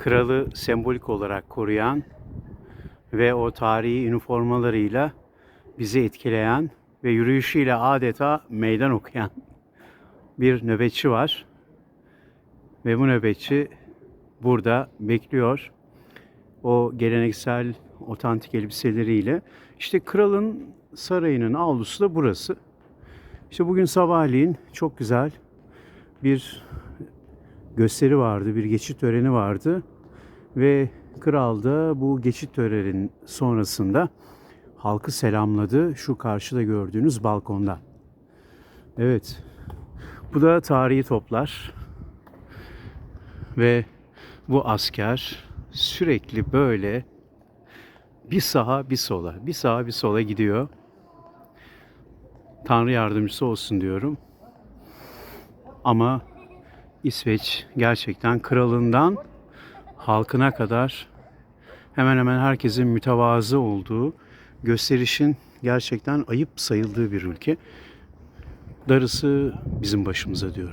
kralı sembolik olarak koruyan ve o tarihi üniformalarıyla bizi etkileyen ve yürüyüşüyle adeta meydan okuyan bir nöbetçi var. Ve bu nöbetçi burada bekliyor. O geleneksel otantik elbiseleriyle. İşte kralın sarayının avlusu da burası. İşte bugün sabahleyin çok güzel bir gösteri vardı, bir geçit töreni vardı ve kral da bu geçit töreninin sonrasında halkı selamladı şu karşıda gördüğünüz balkonda. Evet. Bu da tarihi toplar. Ve bu asker sürekli böyle bir sağa bir sola, bir sağa bir sola gidiyor. Tanrı yardımcısı olsun diyorum. Ama İsveç gerçekten kralından halkına kadar hemen hemen herkesin mütevazı olduğu, gösterişin gerçekten ayıp sayıldığı bir ülke. Darısı bizim başımıza diyor.